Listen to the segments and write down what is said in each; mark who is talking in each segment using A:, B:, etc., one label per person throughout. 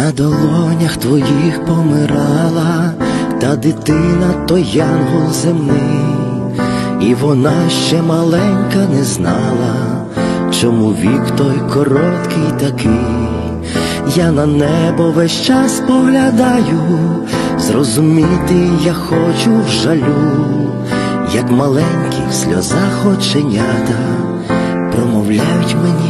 A: на долонях твоїх помирала, та дитина то янгол земний, і вона ще маленька не знала, чому вік той короткий такий. Я на небо весь час поглядаю, зрозуміти я хочу в жалю, як маленькі в сльозах оченята, промовляють мені,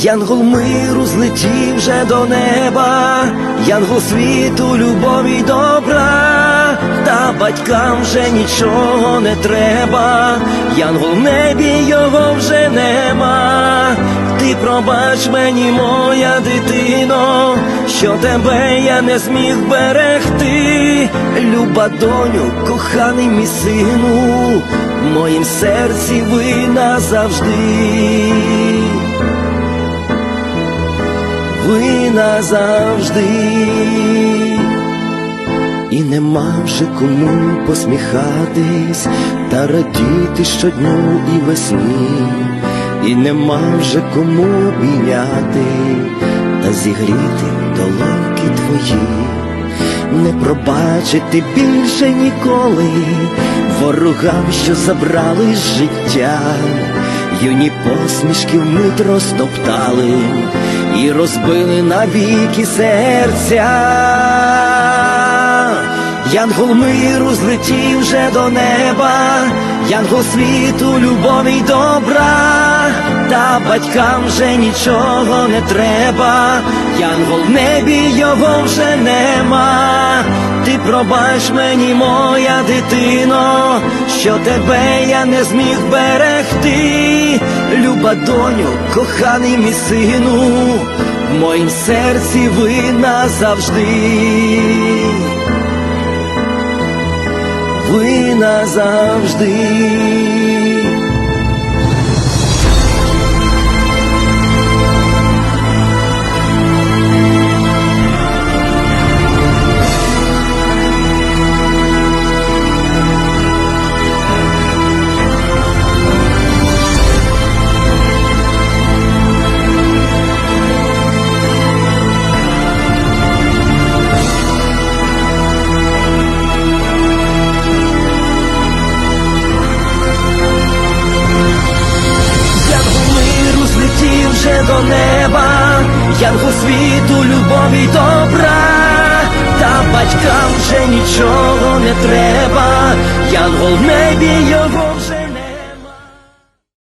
A: Янгол миру злетів вже до неба, Янгол світу, любові добра, та батькам вже нічого не треба, Янгол в небі його вже нема. Ти пробач мені, моя дитино, що тебе я не зміг берегти, люба доню, коханий мій сину, в моїм серці ви назавжди. Ви назавжди, і нема вже кому посміхатись та радіти щодню і весні, і нема вже кому обійняти та зігріти долоньки твої, не пробачити більше ніколи ворогам, що забрали життя. Юні посмішки вмить розтоптали і розбили навіки серця. Янгол миру злетів вже до неба, Янгол світу, любові й добра, та батькам вже нічого не треба, Янгол в небі його вже нема. Ти пробач мені, моя дитино, що тебе я не зміг берегти, люба доню, коханий мій сину, в моїм серці ви назавжди. Ви назавжди. До неба, Янгол світу, любові й добра, та батькам вже нічого не треба, Янгол в небі його вже